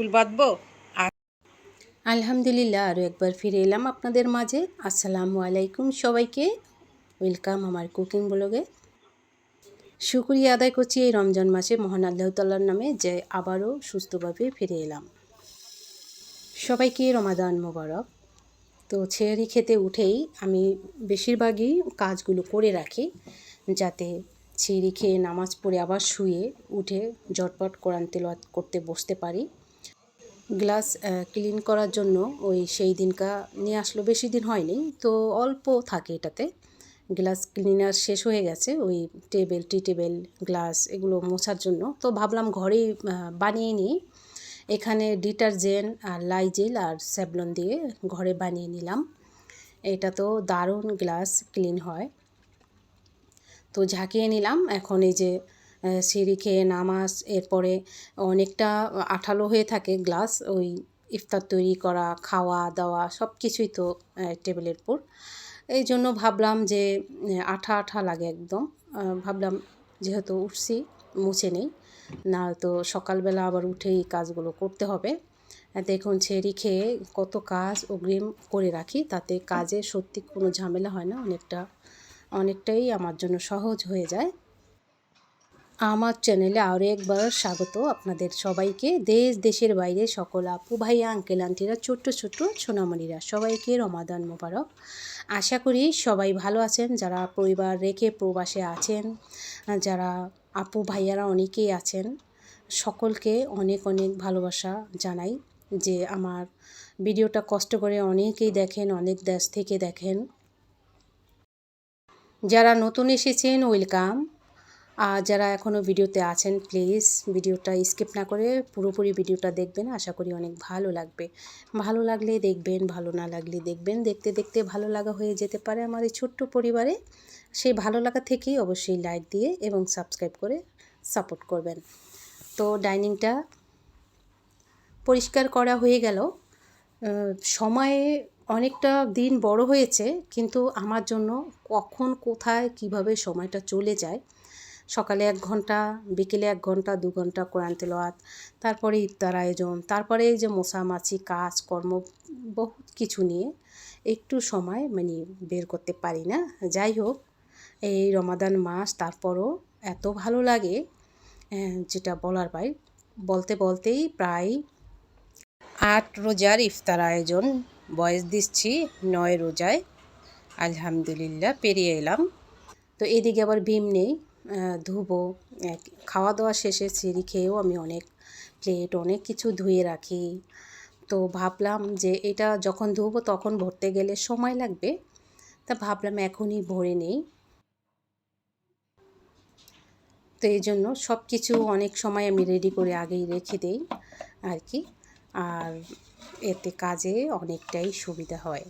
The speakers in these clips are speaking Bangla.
চুল বাঁধবো? আলহামদুলিল্লাহ আরও একবার ফিরে এলাম আপনাদের মাঝে। আসসালামু আলাইকুম সবাইকে। ওয়েলকাম আমার কুকিং ব্লগে। শুক্রিয়া আদায় করছি এই রমজান মাসে মহান আল্লাহ তাল্লার নামে যে আবারও সুস্থভাবে ফিরে এলাম। সবাইকে রমাদান মোবারক। তো ছেড়ি খেতে উঠেই আমি বেশিরভাগই কাজগুলো করে রাখি, যাতে ছেড়ি খেয়ে নামাজ পড়ে আবার শুয়ে উঠে জটপট কোরআন তেলাওয়াত করতে বসতে পারি। গ্লাস ক্লিন করার জন্য ওই সেই দিনকা নিয়ে আসলো। বেশি দিন হয়নি, তো অল্প থাকে এটাতে। গ্লাস ক্লিনার শেষ হয়ে গেছে, ওই টেবিল টি টেবিল গ্লাস এগুলো মোছার জন্য। তো ভাবলাম ঘরেই বানিয়ে নিই। এখানে ডিটারজেন্ট আর লাইজেল আর স্যাভলন দিয়ে ঘরে বানিয়ে নিলাম। এটা তো দারুণ গ্লাস ক্লিন হয়। তো ঝাঁকিয়ে নিলাম। এখন এই যে সিঁড়ি খেয়ে নামাজ, এরপরে অনেকটা আঠালো হয়ে থাকে গ্লাস, ওই ইফতার তৈরি করা, খাওয়া দাওয়া, সব কিছুই তো টেবিলের উপর। এই জন্য ভাবলাম যে আঠা আঠা লাগে একদম। ভাবলাম যেহেতু উঠছি, মুছে নেই না তো সকালবেলা আবার উঠেই কাজগুলো করতে হবে। দেখুন ছেড়ি খেয়ে কত কাজ অগ্রিম করে রাখি, তাতে কাজে সত্যি কোনো ঝামেলা হয় না, অনেকটা, অনেকটাই আমার জন্য সহজ হয়ে যায়। আমার চ্যানেলে আরও একবার স্বাগত আপনাদের সবাইকে। দেশ, দেশের বাইরে সকল আপু ভাইয়া আঙ্কেল আন্টিরা ছোট্ট ছোট্ট সোনামণিরা, সবাইকে রমাদান মোবারক। আশা করি সবাই ভালো আছেন, যারা পরিবার রেখে প্রবাসে আছেন, যারা আপু ভাইয়ারা অনেকেই আছেন, সকলকে অনেক অনেক ভালোবাসা জানাই যে আমার ভিডিওটা কষ্ট করে অনেকেই দেখেন, অনেক দেশ থেকে দেখেন। যারা নতুন এসেছেন ওয়েলকাম আর যারা এখনও ভিডিওতে আছেন প্লিজ ভিডিওটা স্কিপ না করে পুরোপুরি ভিডিওটা দেখবেন। আশা করি অনেক ভালো লাগবে। ভালো লাগলে দেখবেন, ভালো না লাগলে দেখবেন। দেখতে দেখতে ভালো লাগা হয়ে যেতে পারে আমার এই ছোট্ট পরিবারে। সেই ভালো লাগা থেকেই অবশ্যই লাইক দিয়ে এবং সাবস্ক্রাইব করে সাপোর্ট করবেন। তো ডাইনিংটা পরিষ্কার করা হয়ে গেল। সময়ে অনেকটা দিন বড় হয়েছে, কিন্তু আমার জন্য কখন, কোথায়, কীভাবে সময়টা চলে যায় সকালে এক ঘণ্টা, বিকেলে এক ঘণ্টা, দু ঘণ্টা কোরআন তেলাওয়াত, তারপরে ইফতার আয়োজন, তারপরে এই যে মশামাছি কাজ, কর্ম, বহুত কিছু নিয়ে একটু সময় মানে বের করতে পারি না। যাই হোক, এই রমাদান মাস, তারপরও এত ভালো লাগে যেটা বলার পাই বলতে বলতেই প্রায় আট রোজার ইফতার আয়োজন, বয়স দিচ্ছি নয় রোজায়, আলহামদুলিল্লাহ, পেরিয়ে এলাম। তো এদিকে আবার ভীম নেই ধুবো খাওয়া দাওয়া শেষে সিঁড়ি খেয়েও আমি অনেক প্লেট অনেক কিছু ধুয়ে রাখি। তো ভাবলাম যে এটা যখন ধুবো তখন ভরতে গেলে সময় লাগবে। তা ভাবলাম এখনই ভরে নেই। তো এই জন্য সব কিছু অনেক সময় আমি রেডি করে আগেই রেখে দেই আর কি। আর এতে কাজে অনেকটাই সুবিধা হয়।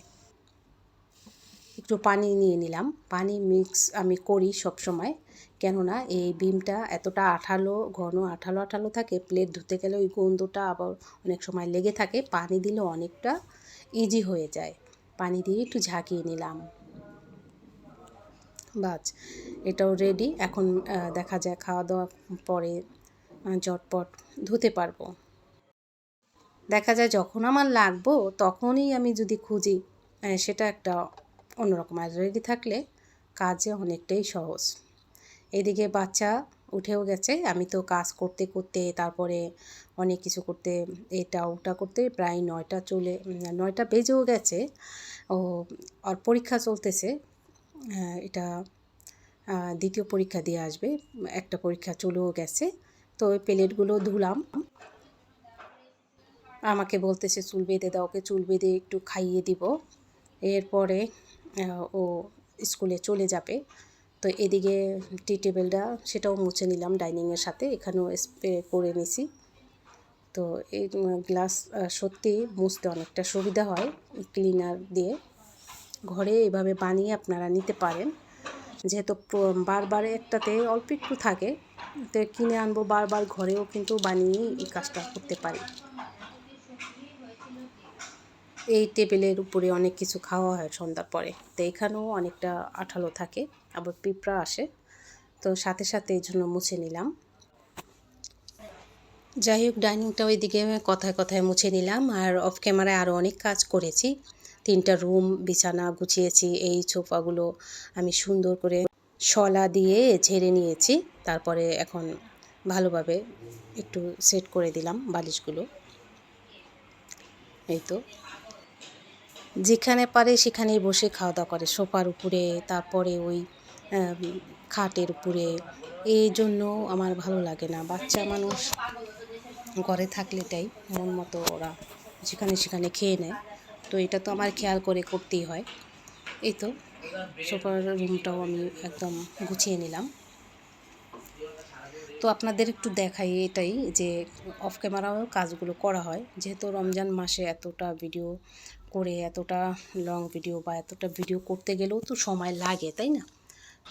একটু পানি নিয়ে নিলাম। পানি মিক্স আমি করি সব সময় কেননা এই বিমটা এতটা আঠালো ঘন আঠালো আঠালো থাকে প্লেট ধুতে গেলে ওই গন্ধটা আবার অনেক সময় লেগে থাকে। পানি দিলে অনেকটা ইজি হয়ে যায়। পানি দিয়ে একটু ঝাঁকিয়ে নিলাম। বাস এটাও রেডি এখন দেখা যায় খাওয়া দাওয়া পরে আহ, ঝটপট ধুতে পারব। দেখা যায় যখন আমার লাগবো তখনই আমি যদি খুঁজি সেটা একটা অন্যরকম আর থাকলে কাজে অনেকটাই সহজ। এদিকে বাচ্চা উঠেও গেছে। আমি তো কাজ করতে করতে তারপরে অনেক কিছু করতে, এটা, ওটা করতে প্রায় নয়টা চলে, নয়টা বেজেও গেছে। ও, আর পরীক্ষা চলতেছে। এটা দ্বিতীয় পরীক্ষা দিয়ে আসবে। একটা পরীক্ষা চলেও গেছে। তো ওই প্লেটগুলো ধুলাম। আমাকে বলতেছে, চুল বেঁধে দাও ওকে, চুল বেঁধে একটু খাইয়ে দিব। এরপরে ও স্কুলে চলে যাবে। তো এদিকে টি টেবিলটা সেটাও মুছে নিলাম ডাইনিংয়ের সাথে, এখানেও স্প্রে করে নিছি। তো এই গ্লাস সত্যি মুছতে অনেকটা সুবিধা হয় ক্লিনার দিয়ে। ঘরে এভাবে বানিয়ে আপনারা নিতে পারেন। যেহেতু বারবার একটাতে অল্প একটু থাকে, তো কিনে আনব বারবার ঘরেও কিন্তু বানিয়ে এই কাজটা করতে পারি। এই টেবিলের উপরে অনেক কিছু খাওয়া হয় সন্ধ্যার পরে। তো এখানেও অনেকটা আঠালো থাকে, আবার পিঁপড়া আসে। তো সাথে সাথে এই জন্য মুছে নিলাম। যাই হোক, ডাইনিংটা ওইদিকে কথায় কথায় মুছে নিলাম। আর অফ ক্যামেরায় আরও অনেক কাজ করেছি। তিনটা রুম, বিছানা গুছিয়েছি, এই সোফাগুলো আমি সুন্দর করে শলা দিয়ে ঝেড়ে নিয়েছি। তারপরে এখন ভালোভাবে একটু সেট করে দিলাম বালিশগুলো। এই তো। যেখানে পারে সেখানেই বসে খাওয়া দাওয়া করে, সোফার উপরে, তারপরে ওই খাটের উপরে। এই জন্য আমার ভালো লাগে না। বাচ্চা মানুষ ঘরে থাকলে এটাই মন মতো ওরা যেখানে সেখানে খেয়ে নেয়। তো এটা তো আমার খেয়াল করে করতেই হয়। এই তো, সোফার রুমটাও আমি একদম গুছিয়ে নিলাম। তো আপনাদের একটু দেখাই এটাই যে অফ ক্যামেরাও কাজগুলো করা হয়। যেহেতু রমজান মাসে এতটা ভিডিও করে এতটা লং ভিডিও বা এতটা ভিডিও করতে গেলেও তো সময় লাগে তাই না?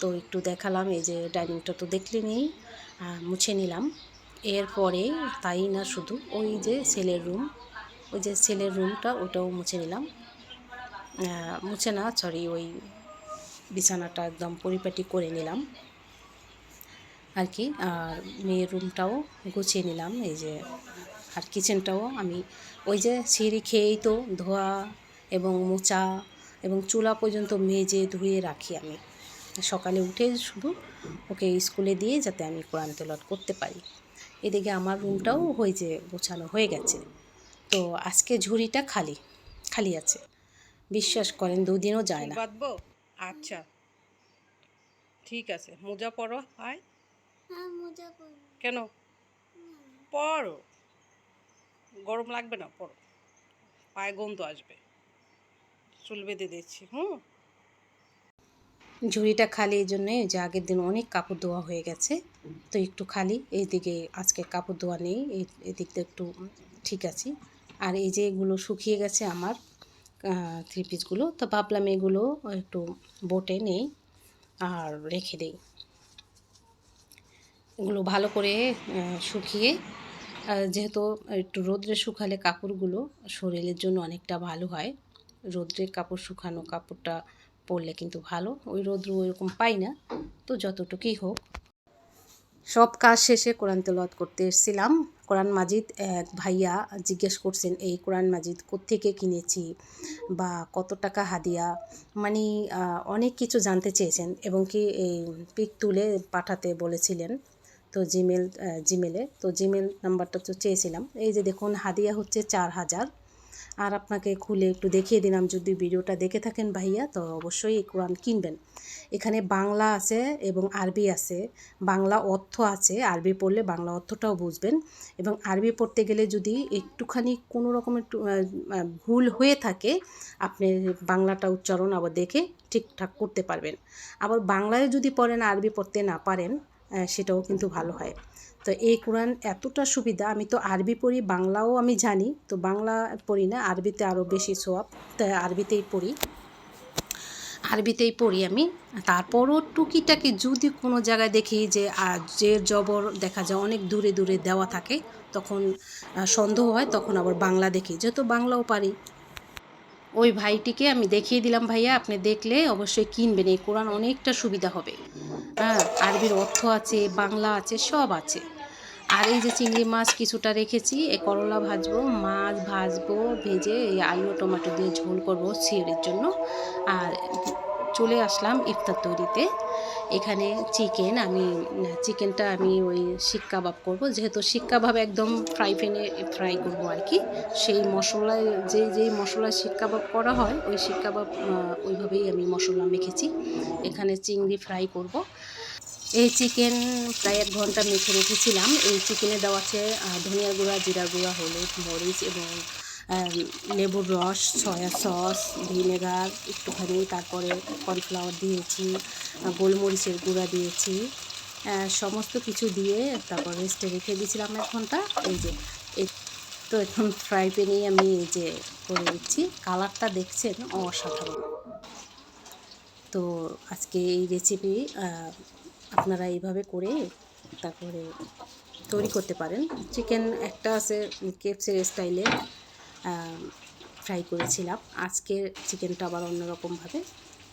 তো একটু দেখালাম এই যে ডাইনিংটা তো দেখলেনই আহ, মুছে নিলাম। এরপরে তাই না শুধু ওই যে ছেলের রুম ওই যে ছেলের রুমটা ওটাও মুছে নিলাম। মুছে না সরি ওই বিছানাটা একদম পরিপাটি করে নিলাম। আর কি আর মেয়ের রুমটাও গুছিয়ে নিলাম এই যে আর কিচেনটাও আমি ওই যে সিঁড়ি খেয়েই তো ধোয়া এবং মোচা এবং চুলা পর্যন্ত মেজে ধুয়ে রাখি আমি। সকালে উঠে শুধু ওকে স্কুলে দিয়ে যাতে আমি কোরআন তেলত করতে পারি। এদিকে আমার রুমটাও হয়ে যে গোছানো হয়ে গেছে। তো আজকে ঝুড়িটা খালি খালি আছে। বিশ্বাস করেন দুদিনও যায় না। বাঁধবো? আচ্ছা। ঠিক আছে। মোজা পরো হয় হ্যাঁ মোজা কেন? পরো। গরম লাগবে না, পরো। পায়ে গন্ধ আসবে। চুল বেঁধে দিচ্ছি হুম? ঝুড়িটা খালি এই জন্যে যে আগের দিন অনেক কাপড় ধোয়া হয়ে গেছে, তো একটু খালি। এইদিকে আজকে কাপড় ধোয়া নেই, এই, এদিকটা একটু ঠিক আছে। আর এই যে এগুলো শুকিয়ে গেছে আমার থ্রি পিসগুলো তো ভাবলাম এগুলো একটু বোটে নেই আর রেখে দেই। এগুলো ভালো করে শুকিয়ে যেহেতু একটু রোদ্রে শুকালে কাপড়গুলো শরীরের জন্য অনেকটা ভালো হয়। রোদ্রে কাপড় শুকানো কাপড়টা পরলে কিন্তু ভালো। ওই রোদ্র ওইরকম পাই না, তো যতটুকুই হোক। সব কাজ শেষে কোরআন তেলাওয়াত করতে এসেছিলাম। কোরআন মাজিদ, এক ভাইয়া জিজ্ঞেস করছেন, এই কোরআন মাজিদ কোত্থেকে কিনেছি বা কত টাকা হাদিয়া? মানে অনেক কিছু জানতে চেয়েছেন এবং কি এই পিক তুলে পাঠাতে বলেছিলেন। তো জিমেল জিমেলে তো জিমেল নাম্বারটা তো চেয়েছিলাম। এই যে দেখুন হাদিয়া হচ্ছে চার হাজার। আর আপনাকে খুলে একটু দেখিয়ে দিলাম যদি ভিডিওটা দেখে থাকেন ভাইয়া তো অবশ্যই এই কোরআন কিনবেন। এখানে বাংলা আছে এবং আরবি আছে। বাংলা অর্থ আছে আরবি পড়লে বাংলা অর্থটাও বুঝবেন। এবং আরবি পড়তে গেলে যদি একটুখানি কোনো রকম একটু আহ, আহ, ভুল হয়ে থাকে আপনি বাংলাটা উচ্চারণ আবার দেখে ঠিকঠাক করতে পারবেন। আবার বাংলায় যদি পড়েন আরবি পড়তে না পারেন সেটাও কিন্তু ভালো হয়। তো এই কোরআন এতটা সুবিধা, আমি তো আরবি পড়ি, বাংলাও আমি জানি, তো বাংলা পড়ি না, আরবিতে আরও বেশি সোয়াব তাই আরবিতেই পড়ি। আরবিতেই পড়ি আমি। তারপরও টুকিটাকি যদি কোনো জায়গায় দেখি যে যে জবর দেখা যায়, অনেক দূরে দূরে দেওয়া থাকে, তখন সন্দেহ হয়, তখন আবার বাংলা দেখি, যেহেতু বাংলাও পারি। ওই ভাইটিকে আমি দেখিয়ে দিলাম, ভাইয়া, আপনি দেখলে অবশ্যই কিনবেন, এই কোরআন অনেকটা সুবিধা হবে। হ্যাঁ আরবির অর্থ আছে, বাংলা আছে, সব আছে। আর এই যে চিংড়ি মাছ কিছুটা রেখেছি এই করলা ভাজবো, মাছ ভাজবো, ভেজে এই আলু টমেটো দিয়ে ঝোল করব সিঁড়ির জন্য। আর চলে আসলাম ইফতার তৈরিতে। এখানে চিকেন আমি চিকেনটা আমি ওই শিক কাবাব করব। যেহেতু শিক কাবাব একদম ফ্রাই প্যানে ফ্রাই করব আর কি। সেই মশলায় যে যেই মশলায় শিক কাবাব করা হয়, ওই শিক কাবাব ওইভাবেই আমি মশলা মেখেছি। এখানে চিংড়ি ফ্রাই করব। এই চিকেন প্রায় এক ঘণ্টা মেখে রেখেছিলাম। এই চিকেনে দেওয়া আছে ধনিয়া গুঁড়া, জিরা গুঁড়া, হলুদ, মরিচ এবং লেবুর রস, সয়া সস, ভিনেগার একটুখানি, তারপরে কর্নফ্লাওয়ার দিয়েছি গোলমরিচের গুঁড়া দিয়েছি সমস্ত কিছু দিয়ে তারপর রেস্টে রেখে দিয়েছিলাম এক ঘণ্টা এই যে তো এখন ফ্রাই প্যানেই আমি এই যে করে দিচ্ছি কালারটা দেখছেন? অসাধারণ। তো আজকে এই রেসিপি আপনারা এইভাবে করে তারপরে তৈরি করতে পারেন। চিকেন একটা আছে কেপসের স্টাইলে ফ্রাই করেছিলাম। আজকের চিকেনটা আবার অন্যরকমভাবে।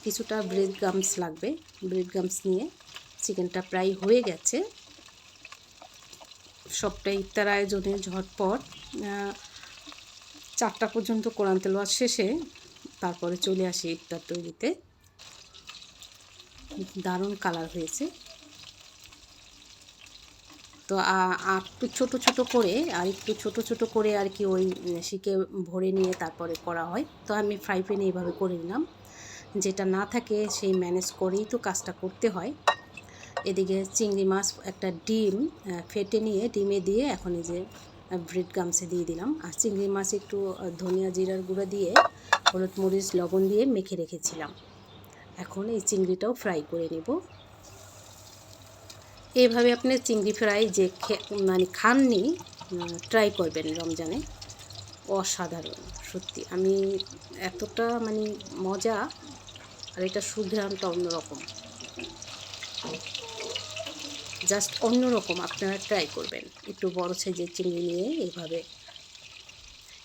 কিছুটা ব্রেড গামস লাগবে। ব্রেড গামস নিয়ে চিকেনটা প্রায় হয়ে গেছে। সবটাই ইফতার আয়োজনে ঝটপট চারটা পর্যন্ত কোরআন তেলোয়াত শেষে তারপরে চলে আসি ইফতার তৈরিতে। দারুণ কালার হয়েছে। তো একটু ছোট ছোট করে আর একটু ছোট ছোট করে আর কি ওই শিকে ভরে নিয়ে তারপরে করা হয়। তো আমি ফ্রাই প্যানে এইভাবে করে নিলাম। যেটা না থাকে সেই ম্যানেজ করেই তো কাজটা করতে হয়। এদিকে চিংড়ি মাছ একটা ডিম ফেটে নিয়ে ডিমে দিয়ে এখন এই যে ব্রেড গামসে দিয়ে দিলাম। আর চিংড়ি মাছ একটু ধনিয়া জিরার গুঁড়ো দিয়ে হলুদ মরিচ লবণ দিয়ে মেখে রেখেছিলাম। এখন এই চিংড়িটাও ফ্রাই করে নেব। এইভাবে আপনি চিংড়ি ফ্রাই যে মানে খাননি ট্রাই করবেন রমজানে। অসাধারণ, সত্যি। আমি এতটা মানে মজা, আর এটা সুঘ্রাণটা অন্যরকম। জাস্ট অন্যরকম আপনারা ট্রাই করবেন। একটু বড় সাইজের চিংড়ি নিয়ে এইভাবে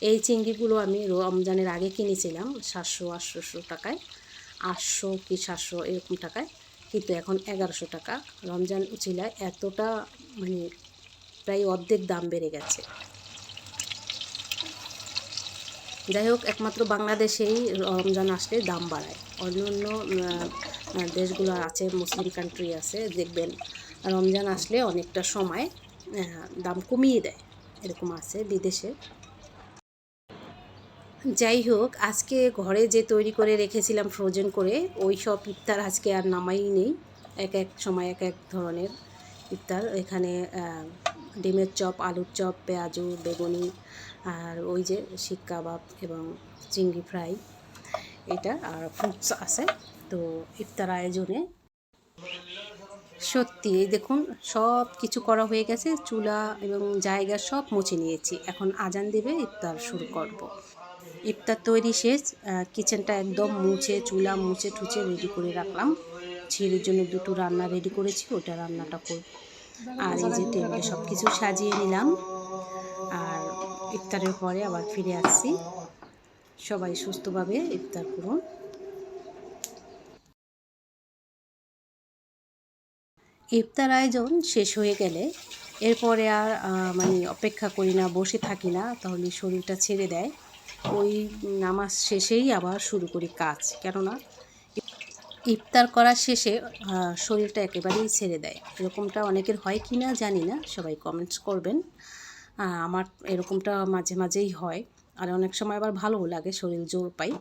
এই চিংড়িগুলো আমি রমজানের আগে কিনেছিলাম, সাতশো আটশোশো টাকায়। আটশো কি সাতশো, এরকম টাকায়। কিন্তু এখন এগারোশো টাকা। রমজান উচিলায় এতটা মানে প্রায় অর্ধেক দাম বেড়ে গেছে। যাই হোক, একমাত্র বাংলাদেশেই রমজান আসলে দাম বাড়ায়। অন্য অন্য দেশগুলো আছে, মুসলিম কান্ট্রি আছে, দেখবেন রমজান আসলে অনেকটা সময় দাম কমিয়ে দেয়। এরকম আছে বিদেশে। যাই হোক, আজকে ঘরে যে তৈরি করে রেখেছিলাম ফ্রোজেন করে, ওই সব ইফতার আজকে আর নামাই নেই। এক এক সময় এক এক ধরনের ইফতার। এখানে ডিমের চপ, আলুর চপ, পেঁয়াজু, বেগুনি আর ওই যে শিক কাবাব এবং চিংড়ি ফ্রাই। এটা আর ফ্রুটস আছে। তো ইফতার আয়োজনে সত্যি, এই দেখুন, সব কিছু করা হয়ে গেছে। চুলা এবং জায়গা সব মুছে নিয়েছি। এখন আজান দেবে, ইফতার শুরু করব। ইফতার তৈরি শেষ কিচেনটা একদম মুছে, চুলা মুছে টুচে রেডি করে রাখলাম। ছেলের জন্য দুটো রান্না রেডি করেছি, ওটা রান্নাটা করব আর এই যে টেবিলে সব কিছু সাজিয়ে নিলাম। আর ইফতারের পরে আবার ফিরে আসছি। সবাই সুস্থভাবে ইফতার করুন। ইফতার আয়োজন শেষ হয়ে গেলে এরপরে আর মানে অপেক্ষা করি না, বসে থাকি না, তাহলে শরীরটা ছেড়ে দেয়। ওই নামাজ শেষেই আবার শুরু করি কাজ। কেননা, ইফতার করার শেষে শরীরটা একেবারেই ছেড়ে দেয়। এরকমটা অনেকের হয় কি না জানি না, সবাই কমেন্টস করবেন। আমার এরকমটা মাঝে মাঝেই হয়। আর অনেক সময় আবার ভালোও লাগে, শরীর জোর পাই।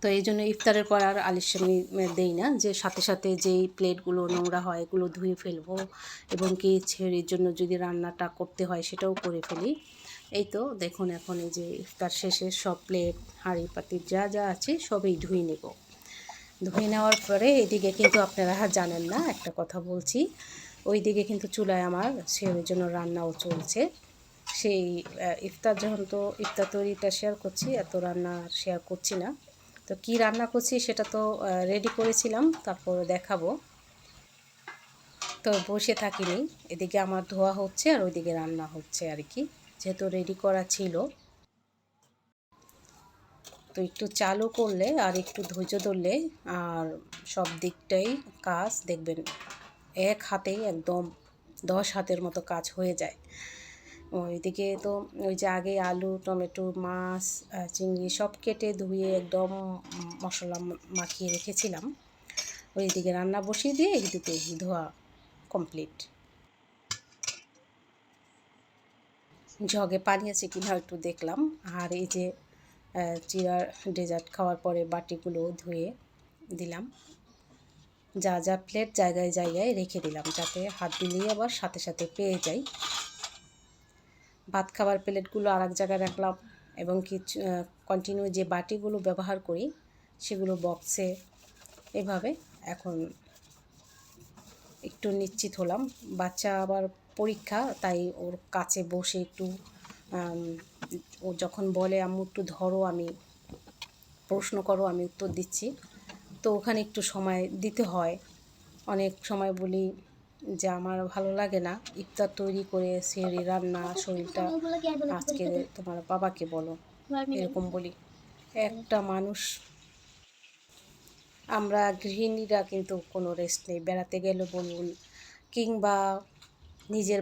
তো এই জন্য ইফতারের পর আর আলিস্বামি দেই না, যে সাথে সাথে যেই প্লেটগুলো নোংরা হয়, এগুলো ধুয়ে ফেলব। এবং কি ছেড়ের জন্য যদি রান্নাটা করতে হয়, সেটাও করে ফেলি। এই তো দেখুন এখন এই যে ইফতার শেষে সব প্লেট হাঁড়ি পাতির যা যা আছে সবই ধুয়ে নেব। ধুয়ে নেওয়ার পরে এদিকে কিন্তু আপনারা জানেন না, একটা কথা বলছি, ওইদিকে কিন্তু চুলায় আমার ছেলের জন্য রান্নাও চলছে। সেই ইফতার যখন তো ইফতার তৈরিটা শেয়ার করছি, এত রান্না শেয়ার করছি না। তো কি রান্না করছি সেটা তো রেডি করেছিলাম, তারপর দেখাবো। তো বসে থাকিনি, এদিকে আমার ধোয়া হচ্ছে আর ওইদিকে রান্না হচ্ছে আর কি। যেহেতু রেডি করা ছিল। তো একটু চালু করলে আর একটু ধৈর্য ধরলে আর সব দিকটাই কাজ দেখবেন, এক হাতেই একদম দশ হাতের মতো কাজ হয়ে যায়। ওইদিকে তো ওই যে আগে আলু, টমেটো, মাছ চিংড়ি সব কেটে ধুয়ে একদম মশলা মাখিয়ে রেখেছিলাম। ওইদিকে রান্না বসিয়ে দিয়ে এইদিকে ধোয়া কমপ্লিট জগে পানি আছে কিনা একটু দেখলাম। আর এই যে চিরার ডেজার্ট খাওয়ার পরে বাটিগুলো ধুয়ে দিলাম। যা যা প্লেট জায়গায় জায়গায় রেখে দিলাম, যাতে হাত দিলেই আবার সাথে সাথে পেয়ে যাই। ভাত খাবার প্লেটগুলো আর এক জায়গায় রাখলাম এবং কিছু কন্টিনিউ যে বাটিগুলো ব্যবহার করি, সেগুলো বক্সে এভাবে এখন একটু নিশ্চিত হলাম। বাচ্চা আবার পরীক্ষা তাই ওর কাছে বসে একটু ও যখন বলে আম্মু একটু ধরো আমি প্রশ্ন করো আমি উত্তর দিচ্ছি। তো ওখানে একটু সময় দিতে হয়। অনেক সময় বলি যে আমার ভালো লাগে না ইফতার তৈরি করে সেরি রান্না শরীরটা আজকে তোমার বাবাকে বলো। এরকম বলি। একটা মানুষ আমরা গৃহিণীরা কিন্তু কোনো রেস্ট নেই। বেড়াতে গেলে বলুন কিংবা নিজের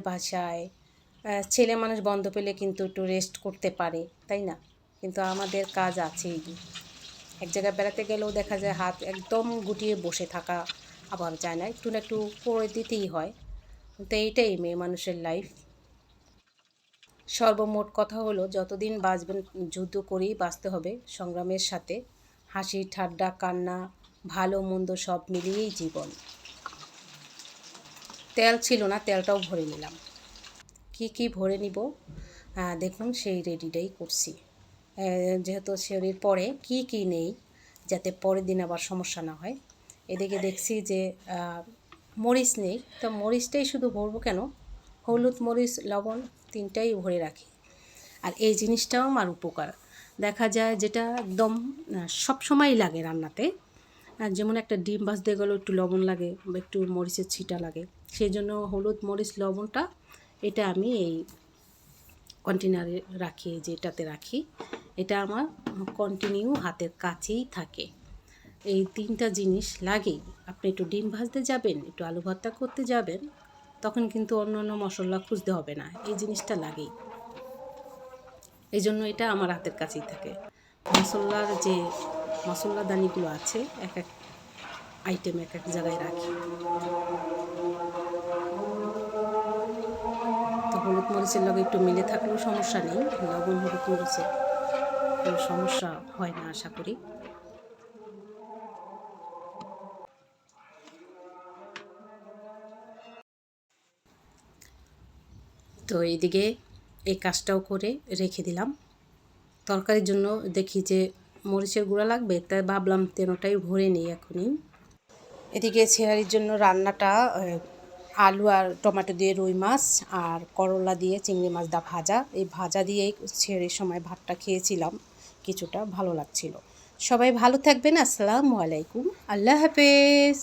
আহ, ছেলে মানুষ বন্ধ পেলে কিন্তু একটু রেস্ট করতে পারে তাই না? কিন্তু আমাদের কাজ আছেই এক জায়গায় বেড়াতে গেলেও দেখা যায় হাত একদম গুটিয়ে বসে থাকা আবার যায় না একটু না একটু করে দিতেই হয়। তো এইটাই মেয়ে মানুষের লাইফ সর্বমোট কথা হলো যতদিন বাঁচবেন যুদ্ধ করেই বাঁচতে হবে সংগ্রামের সাথে। হাসি ঠাড্ডা কান্না ভালো মন্দ সব মিলিয়েই জীবন। তেল ছিল না, তেলটাও ভরে নিলাম। কি কি ভরে নিব? দেখুন, সেই রেডিটাই করছি। যেহেতু শরীর পরে, কি কি নেই, যাতে পরের দিন আবার সমস্যা না হয়। এদিকে দেখছি যে মরিচ নেই। তো মরিচটাই শুধু ভরবো কেন? হলুদ মরিচ, লবণ, তিনটাই ভরে রাখি। আর এই জিনিসটাও আমার উপকার। দেখা যায় যেটা একদম সব সময়ই লাগে রান্নাতে। যেমন একটা ডিম ভাজতে গেলেও একটু লবণ লাগে একটু মরিচের ছিটা লাগে। সেই জন্য হলুদ, মরিচ, লবণটা এটা আমি এই কন্টেনারে রাখি যেটাতে রাখি। এটা আমার কন্টিনিউ হাতের কাছেই থাকে। এই তিনটা জিনিস লাগেই। আপনি একটু ডিম ভাজতে যাবেন, একটু আলু ভর্তা করতে যাবেন, তখন কিন্তু অন্য অন্য মশলা খুঁজতে হবে না। এই জিনিসটা লাগেই। এই জন্য এটা আমার হাতের কাছেই থাকে। মশলার যে মশলা দানিগুলো আছে, এক এক আইটেম এক এক জায়গায় রাখি। হলুদ মরিচের লগে একটু মিলে থাকলেও সমস্যা নেই, লবণ হলুদ মরিচে কোনো সমস্যা হয় না, আশা করি। তো এইদিকে এই কাজটাও করে রেখে দিলাম। তরকারির জন্য দেখি যে মরিচের গুঁড়া লাগবে, তাই ভাবলাম তেনোটাই ভরে নিই এখনই। এদিকে ছেহারির জন্য রান্নাটা আলু আর টমেটো দিয়ে রুই মাছ আর করলা দিয়ে চিংড়ি মাছ দা ভাজা। এই ভাজা দিয়েই ছেড়ে সময় ভাতটা খেয়েছিলাম। কিছুটা ভালো লাগছিল। সবাই ভালো থাকবেন। আসসালামু আলাইকুম। আল্লাহ হাফেজ।